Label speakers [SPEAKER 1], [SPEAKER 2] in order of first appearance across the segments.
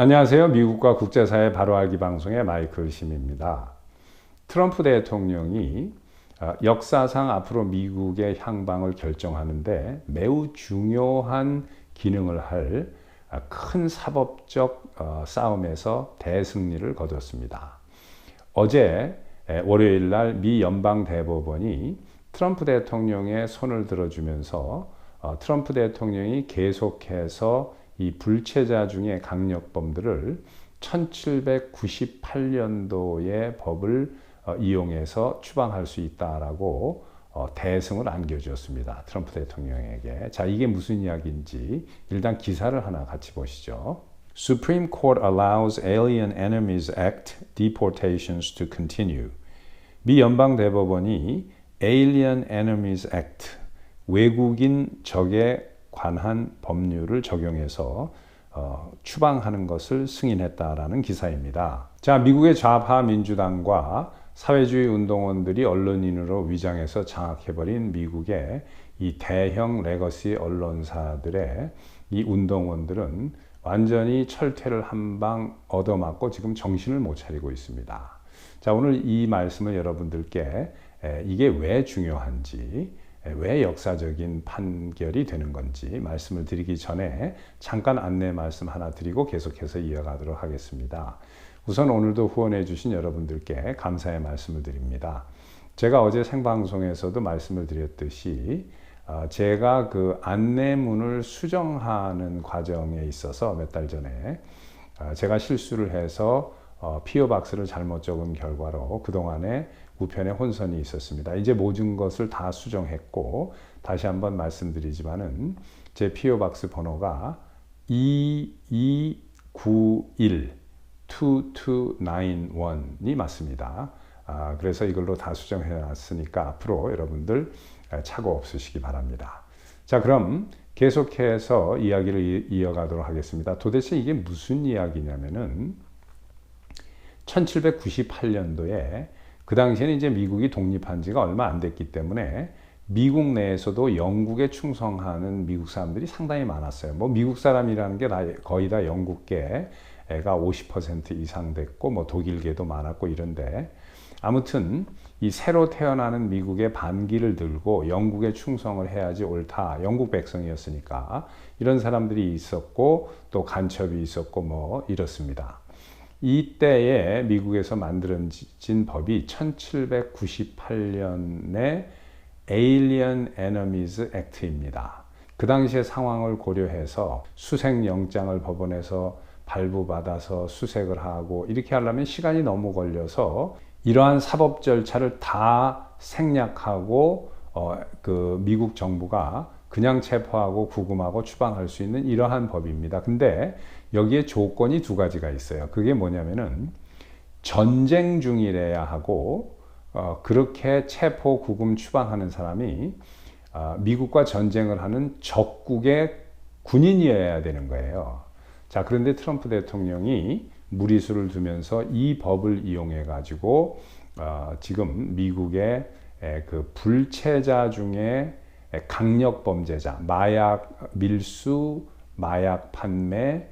[SPEAKER 1] 안녕하세요. 미국과 국제사회 바로 알기 방송의 마이클 심입니다. 트럼프 대통령이 어, 역사상 앞으로 미국의 향방을 결정하는데 매우 중요한 기능을 할큰 어, 사법적 어, 싸움에서 대승리를 거뒀습니다. 어제 월요일 날 미 연방 대법원이 트럼프 대통령의 손을 들어주면서 트럼프 대통령이 계속해서 이 불체자 중에 강력범들을 1798년도의 법을 어, 이용해서 추방할 수 있다라고 어, 대승을 안겨주었습니다. 트럼프 대통령에게. 자, 이게 무슨 이야기인지 일단 기사를 하나 같이 보시죠. Supreme Court allows Alien Enemies Act deportations to continue. 미 연방 대법원이 Alien Enemies Act 외국인 적의 관한 법률을 적용해서 어, 추방하는 것을 승인했다라는 기사입니다. 자, 미국의 좌파 민주당과 사회주의 운동원들이 언론인으로 위장해서 장악해버린 미국의 이 대형 레거시 언론사들의 이 운동원들은 완전히 철퇴를 한 방 얻어맞고 지금 정신을 못 차리고 있습니다. 자, 오늘 이 말씀을 여러분들께 이게 왜 중요한지 왜 역사적인 판결이 되는 건지 말씀을 드리기 전에 잠깐 안내 말씀 하나 드리고 계속해서 이어가도록 하겠습니다. 우선 오늘도 후원해 주신 여러분들께 감사의 말씀을 드립니다. 제가 어제 생방송에서도 말씀을 드렸듯이 어, 제가 그 안내문을 수정하는 과정에 있어서 몇 달 전에 어, 제가 실수를 해서 어, 피오 박스를 잘못 적은 결과로 그동안에 우편에 혼선이 있었습니다. 이제 모든 것을 다 수정했고 다시 한번 말씀드리지만은 제 피오 박스 번호가 2291 2291이 맞습니다. 아, 그래서 이걸로 다 수정해 놨으니까 앞으로 여러분들 차고 없으시기 바랍니다. 자, 그럼 계속해서 이야기를 이어가도록 하겠습니다. 도대체 이게 무슨 이야기냐면은 1798년도에 그 당시에는 이제 미국이 독립한 지가 얼마 안 됐기 때문에 미국 내에서도 영국에 충성하는 미국 사람들이 상당히 많았어요. 뭐 미국 사람이라는 게 다 거의 다 영국계가 50% 이상 됐고 뭐 독일계도 많았고 이런데 아무튼 이 새로 태어나는 미국의 반기를 들고 영국에 충성을 해야지 옳다. 영국 백성이었으니까 이런 사람들이 있었고 또 간첩이 있었고 뭐 이렇습니다. 이때에 미국에서 만들어진 법이 1798년의 Alien Enemies Act입니다. 그 당시의 상황을 고려해서 수색 영장을 법원에서 발부받아서 수색을 하고 이렇게 하려면 시간이 너무 걸려서 이러한 사법 절차를 다 생략하고 어, 그 미국 정부가 그냥 체포하고 구금하고 추방할 수 있는 이러한 법입니다. 근데 여기에 조건이 두 가지가 있어요. 그게 뭐냐면은 전쟁 중이래야 하고 어, 그렇게 체포, 구금, 추방하는 사람이 어, 미국과 전쟁을 하는 적국의 군인이어야 되는 거예요. 자, 그런데 트럼프 대통령이 무리수를 두면서 이 법을 이용해 가지고 어, 지금 미국의 에, 그 불체자 중에 강력 범죄자, 마약 밀수, 마약 판매,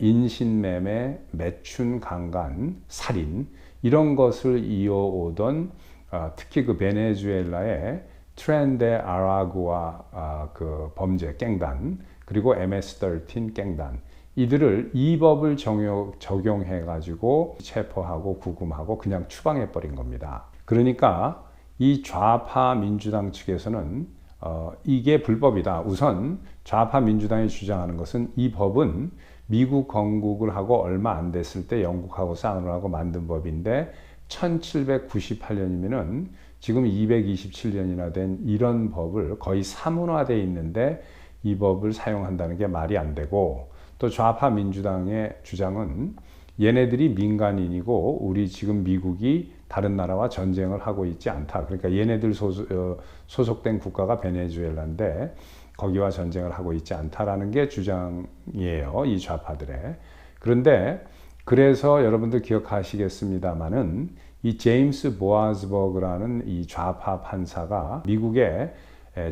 [SPEAKER 1] 인신매매, 매춘 강간, 살인 이런 것을 이어오던 어, 특히 그 베네수엘라의 트렌데 아라구아 어, 그 범죄 깽단 그리고 MS-13 깽단 이들을 이 법을 적용해 가지고 체포하고 구금하고 그냥 추방해 버린 겁니다. 그러니까 이 좌파 민주당 측에서는 어, 이게 불법이다. 우선 좌파 민주당이 주장하는 것은 이 법은 미국 건국을 하고 얼마 안 됐을 때 영국하고 싸움을 하고 만든 법인데 1798년이면은 지금 227년이나 된 이런 법을 거의 사문화돼 있는데 이 법을 사용한다는 게 말이 안 되고 또 좌파 민주당의 주장은 얘네들이 민간인이고 우리 지금 미국이 다른 나라와 전쟁을 하고 있지 않다. 그러니까 얘네들 소속, 어, 소속된 국가가 베네수엘라인데 거기와 전쟁을 하고 있지 않다라는 게 주장이에요. 이 좌파들의. 그런데 그래서 여러분들 기억하시겠습니다만은 이 제임스 보아즈버그라는 이 좌파 판사가 미국의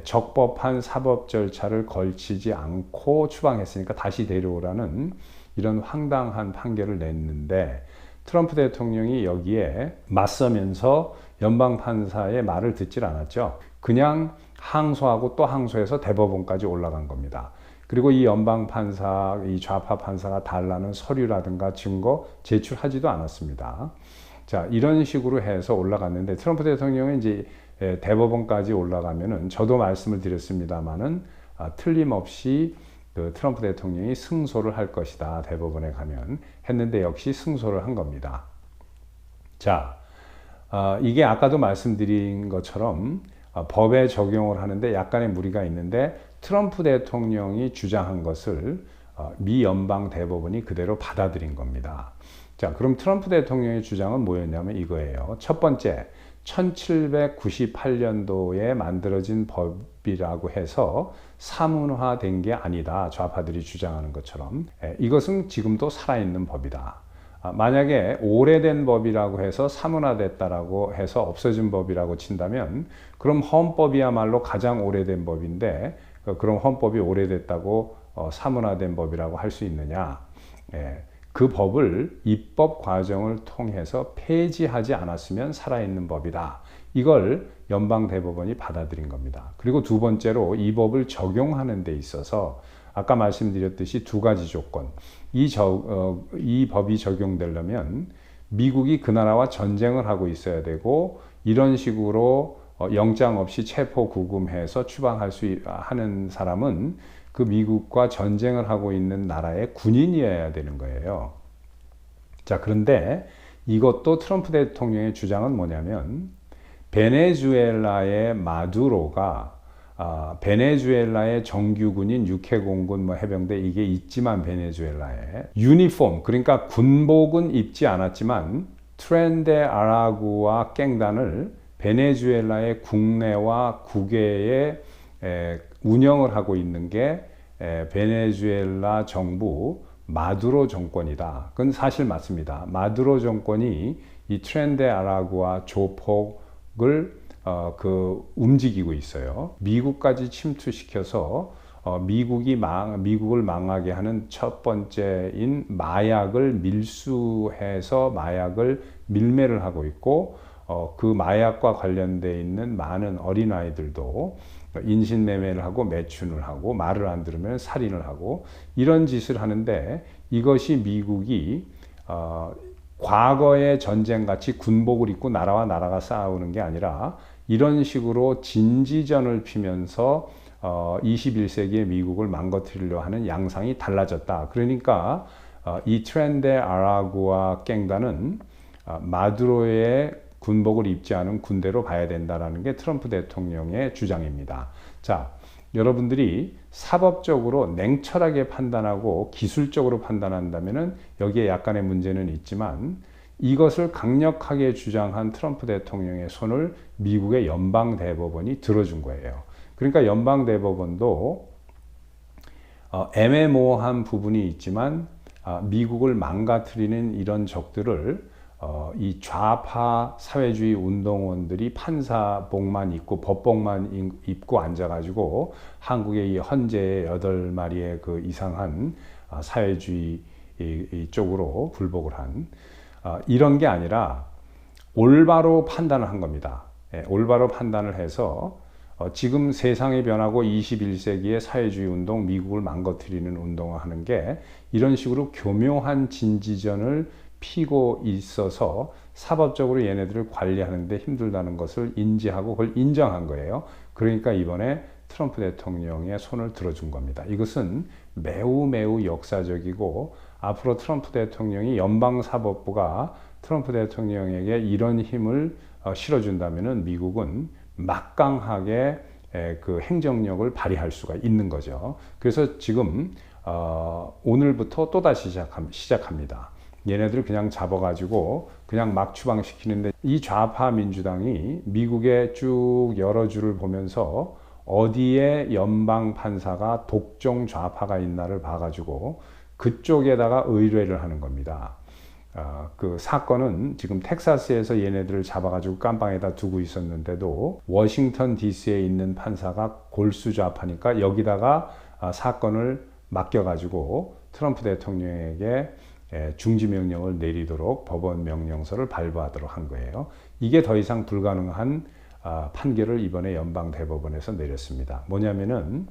[SPEAKER 1] 적법한 사법 절차를 걸치지 않고 추방했으니까 다시 데려오라는 이런 황당한 판결을 냈는데 트럼프 대통령이 여기에 맞서면서 연방 판사의 말을 듣질 않았죠. 그냥 항소하고 또 항소해서 대법원까지 올라간 겁니다. 그리고 이 연방 판사, 이 좌파 판사가 달라는 서류라든가 증거 제출하지도 않았습니다. 자, 이런 식으로 해서 올라갔는데 트럼프 대통령은 이제 대법원까지 올라가면은 저도 말씀을 드렸습니다만은 아, 틀림없이 그 트럼프 대통령이 승소를 할 것이다. 대법원에 가면 했는데 역시 승소를 한 겁니다. 자, 어, 이게 아까도 말씀드린 것처럼 어, 법에 적용을 하는데 약간의 무리가 있는데 트럼프 대통령이 주장한 것을 어, 미 연방 대법원이 그대로 받아들인 겁니다. 자, 그럼 트럼프 대통령의 주장은 뭐였냐면 이거예요. 첫 번째, 1798년도에 만들어진 법이라고 해서 사문화된 게 아니다. 좌파들이 주장하는 것처럼. 이것은 지금도 살아있는 법이다. 아, 만약에 오래된 법이라고 해서 사문화됐다라고 해서 없어진 법이라고 친다면 그럼 헌법이야말로 가장 오래된 법인데 그, 그럼 헌법이 오래됐다고 어, 사문화된 법이라고 할 수 있느냐? 그 법을 입법 과정을 통해서 폐지하지 않았으면 살아있는 법이다. 이걸 연방 대법원이 받아들인 겁니다. 그리고 두 번째로 이 법을 적용하는 데 있어서 아까 말씀드렸듯이 두 가지 조건. 이, 저, 어, 이 법이 적용되려면 미국이 그 나라와 전쟁을 하고 있어야 되고 이런 식으로 어, 영장 없이 체포 구금해서 추방할 수 하는 사람은 그 미국과 전쟁을 하고 있는 나라의 군인이어야 되는 거예요. 자, 그런데 이것도 트럼프 대통령의 주장은 뭐냐면 베네수엘라의 마두로가 아, 베네수엘라의 정규군인 육해공군 뭐 해병대 이게 있지만 베네수엘라에 유니폼 그러니까 군복은 입지 않았지만 트렌데 아라구와 깽단을 베네수엘라의 국내와 국외에 운영을 하고 있는 게 베네수엘라 정부 마두로 정권이다. 그건 사실 맞습니다. 마두로 정권이 이 트렌데 아라구와 조폭을 어, 그 움직이고 있어요. 미국까지 침투시켜서 어, 미국이 망, 미국을 망하게 하는 첫 번째인 마약을 밀수해서 마약을 밀매를 하고 있고 어, 그 마약과 관련돼 있는 많은 어린 아이들도 인신매매를 하고 매춘을 하고 말을 안 들으면 살인을 하고 이런 짓을 하는데 이것이 미국이 어, 과거의 전쟁 같이 군복을 입고 나라와 나라가 싸우는 게 아니라 이런 식으로 진지전을 피면서 어, 21세기의 미국을 망가뜨리려 하는 양상이 달라졌다. 그러니까 어, 이 트렌드 아라구와 깽단은 어, 마두로의 군복을 입지 않은 군대로 봐야 된다라는 게 트럼프 대통령의 주장입니다. 자, 여러분들이 사법적으로 냉철하게 판단하고 기술적으로 판단한다면은 여기에 약간의 문제는 있지만 이것을 강력하게 주장한 트럼프 대통령의 손을 미국의 연방 대법원이 들어준 거예요. 그러니까 연방 대법원도 어, 애매모호한 부분이 있지만 어, 미국을 망가뜨리는 이런 적들을 어, 이 좌파 사회주의 운동원들이 판사복만 입고 법복만 입고 앉아가지고 한국의 이 헌재의 여덟 마리의 그 이상한 어, 사회주의 쪽으로 불복을 한 어, 이런 게 아니라 올바로 판단을 한 겁니다. 예, 올바로 판단을 해서 어, 지금 세상이 변하고 21세기의 사회주의 운동, 미국을 망가뜨리는 운동을 하는 게 이런 식으로 교묘한 진지전을 피고 있어서 사법적으로 얘네들을 관리하는데 힘들다는 것을 인지하고 그걸 인정한 거예요. 그러니까 이번에 트럼프 대통령의 손을 들어준 겁니다. 이것은 매우 매우 역사적이고 앞으로 트럼프 대통령이 연방사법부가 트럼프 대통령에게 이런 힘을 어, 실어준다면 미국은 막강하게 그 행정력을 발휘할 수가 있는 거죠. 그래서 지금 어, 오늘부터 또다시 시작합니다. 얘네들 그냥 잡아가지고 그냥 막 추방시키는데 이 좌파 민주당이 미국의 쭉 여러 주를 보면서 어디에 연방 판사가 독종 좌파가 있나를 봐가지고 그쪽에다가 의뢰를 하는 겁니다. 어, 그 사건은 지금 텍사스에서 얘네들을 잡아가지고 깜방에다 두고 있었는데도 워싱턴 DC에 있는 판사가 골수 좌파니까 여기다가 아, 사건을 맡겨가지고 트럼프 대통령에게 중지 명령을 내리도록 법원 명령서를 발부하도록 한 거예요. 이게 더 이상 불가능한 아, 판결을 이번에 연방 대법원에서 내렸습니다. 뭐냐면은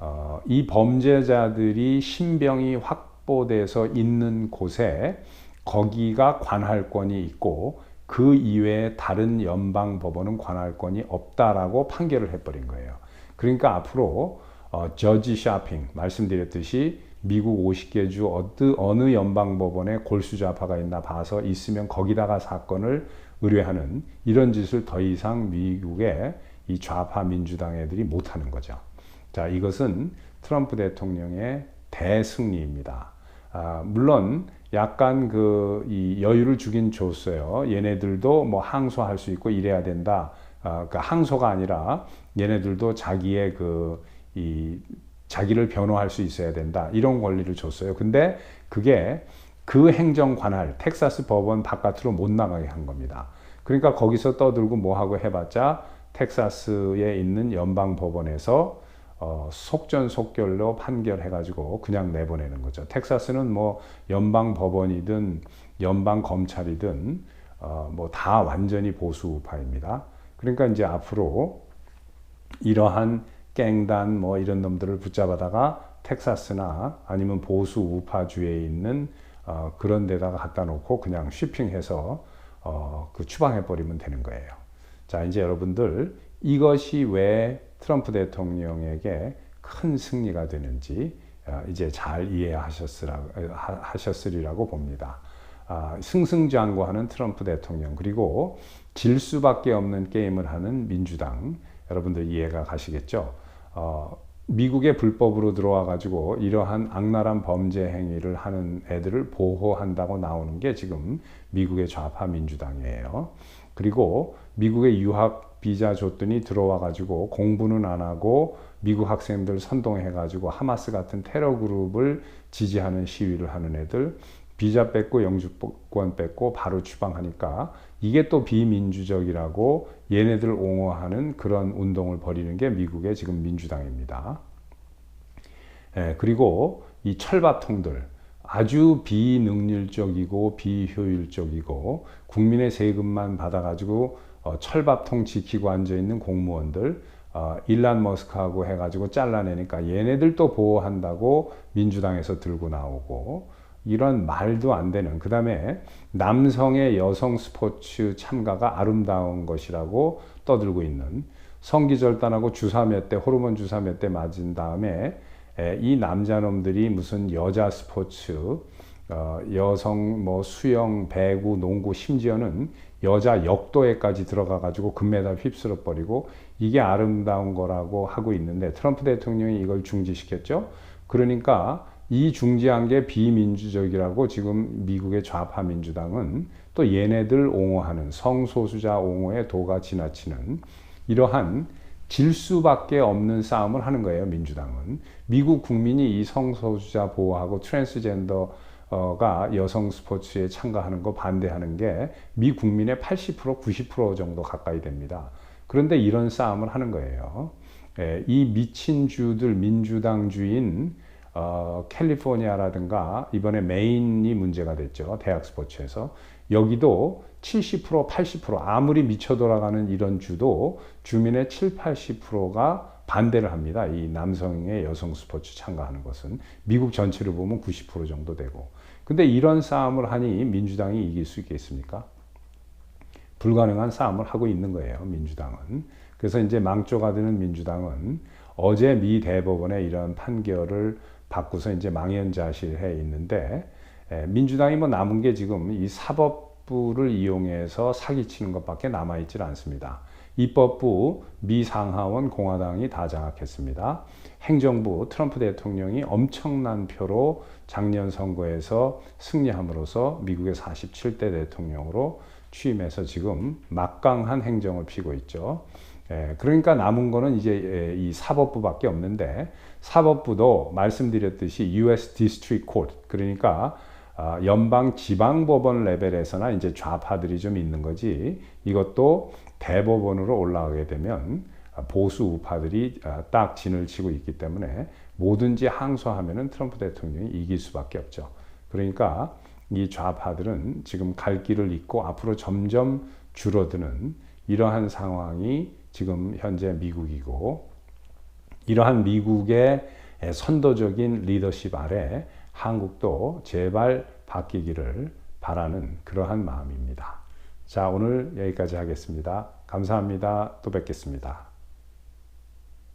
[SPEAKER 1] 어, 이 범죄자들이 신병이 확보돼서 있는 곳에 거기가 관할권이 있고 그 이외에 다른 연방 법원은 관할권이 없다라고 판결을 해버린 거예요. 그러니까 앞으로 어, 저지 샤핑 말씀드렸듯이 미국 50개 주 어느, 어느 연방 법원에 골수좌파가 있나 봐서 있으면 거기다가 사건을 의뢰하는 이런 짓을 더 이상 미국의 이 좌파 민주당 애들이 못하는 거죠. 자, 이것은 트럼프 대통령의 대승리입니다. 아, 물론 약간 그 이 여유를 주긴 줬어요. 얘네들도 뭐 항소할 수 있고 이래야 된다. 아, 그 항소가 아니라 얘네들도 자기의 그 이 자기를 변호할 수 있어야 된다. 이런 권리를 줬어요. 근데 그게 그 행정 관할 텍사스 법원 바깥으로 못 나가게 한 겁니다. 그러니까 거기서 떠들고 뭐 하고 해봤자 텍사스에 있는 연방 법원에서 어, 속전속결로 판결해가지고 그냥 내보내는 거죠. 텍사스는 뭐 연방 법원이든 연방 검찰이든 어, 뭐 다 완전히 보수 우파입니다. 그러니까 이제 앞으로 이러한 깽단 뭐 이런 놈들을 붙잡아다가 텍사스나 아니면 보수 우파주에 있는 어, 그런 데다가 갖다 놓고 그냥 쉬핑해서 어, 그 추방해 버리면 되는 거예요. 자 이제 여러분들 이것이 왜 트럼프 대통령에게 큰 승리가 되는지 어, 이제 잘 이해하셨으리라고 봅니다. 아, 승승장구하는 트럼프 대통령 그리고 질 수밖에 없는 게임을 하는 민주당 여러분들 이해가 가시겠죠? 어, 미국의 불법으로 들어와 가지고 이러한 악랄한 범죄 행위를 하는 애들을 보호한다고 나오는 게 지금 미국의 좌파 민주당이에요. 그리고 미국의 유학 비자 줬더니 들어와 가지고 공부는 안 하고 미국 학생들 선동해 가지고 하마스 같은 테러 그룹을 지지하는 시위를 하는 애들 비자 뺏고 영주권 뺏고 바로 추방하니까 이게 또 비민주적이라고 얘네들 옹호하는 그런 운동을 벌이는 게 미국의 지금 민주당입니다. 예, 그리고 이 철밥통들 아주 비능률적이고 비효율적이고 국민의 세금만 받아가지고 어, 철밥통 지키고 앉아 있는 공무원들 어, 일란 머스크하고 해가지고 잘라내니까 얘네들도 보호한다고 민주당에서 들고 나오고 이런 말도 안 되는 그 다음에 남성의 여성 스포츠 참가가 아름다운 것이라고 떠들고 있는 성기절단하고 주사 몇 대 호르몬 주사 몇 대 맞은 다음에 이 남자놈들이 무슨 여자 스포츠 어, 여성 뭐 수영 배구 농구 심지어는 여자 역도에까지 들어가 가지고 금메달 휩쓸어 버리고 이게 아름다운 거라고 하고 있는데 트럼프 대통령이 이걸 중지시켰죠. 그러니까 이 중지한 게 비민주적이라고 지금 미국의 좌파 민주당은 또 얘네들 옹호하는 성소수자 옹호의 도가 지나치는 이러한 질 수밖에 없는 싸움을 하는 거예요, 민주당은. 미국 국민이 이 성소수자 보호하고 트랜스젠더 가 여성 스포츠에 참가하는 거 반대하는 게 미 국민의 80% 90% 정도 가까이 됩니다. 그런데 이런 싸움을 하는 거예요. 예, 이 미친 주들 민주당주인 어, 캘리포니아라든가 이번에 메인이 문제가 됐죠. 대학 스포츠에서. 여기도 70% 80% 아무리 미쳐 돌아가는 이런 주도 주민의 7, 80%가 반대를 합니다. 이 남성의 여성 스포츠 참가하는 것은 미국 전체를 보면 90% 정도 되고. 근데 이런 싸움을 하니 민주당이 이길 수 있겠습니까? 불가능한 싸움을 하고 있는 거예요. 민주당은. 그래서 이제 망조가 되는 민주당은 어제 미 대법원의 이런 판결을 바꾸서 이제 망연자실해 있는데 민주당이 뭐 남은 게 지금 이 사법부를 이용해서 사기치는 것밖에 남아 있질 않습니다. 입법부 미 상하원 공화당이 다 장악했습니다. 행정부 트럼프 대통령이 엄청난 표로 작년 선거에서 승리함으로써 미국의 47대 대통령으로 취임해서 지금 막강한 행정을 피고 있죠. 예, 그러니까 남은 거는 이제 예, 이 사법부밖에 없는데 사법부도 말씀드렸듯이 U.S. District Court 그러니까 아, 연방 지방 법원 레벨에서나 이제 좌파들이 좀 있는 거지 이것도 대법원으로 올라가게 되면 보수 우파들이 아, 딱 진을 치고 있기 때문에 뭐든지 항소하면은 트럼프 대통령이 이길 수밖에 없죠. 그러니까 이 좌파들은 지금 갈 길을 잃고 앞으로 점점 줄어드는 이러한 상황이 지금 현재 미국이고 이러한 미국의 선도적인 리더십 아래 한국도 제발 바뀌기를 바라는 그러한 마음입니다. 자, 오늘 여기까지 하겠습니다. 감사합니다. 또 뵙겠습니다.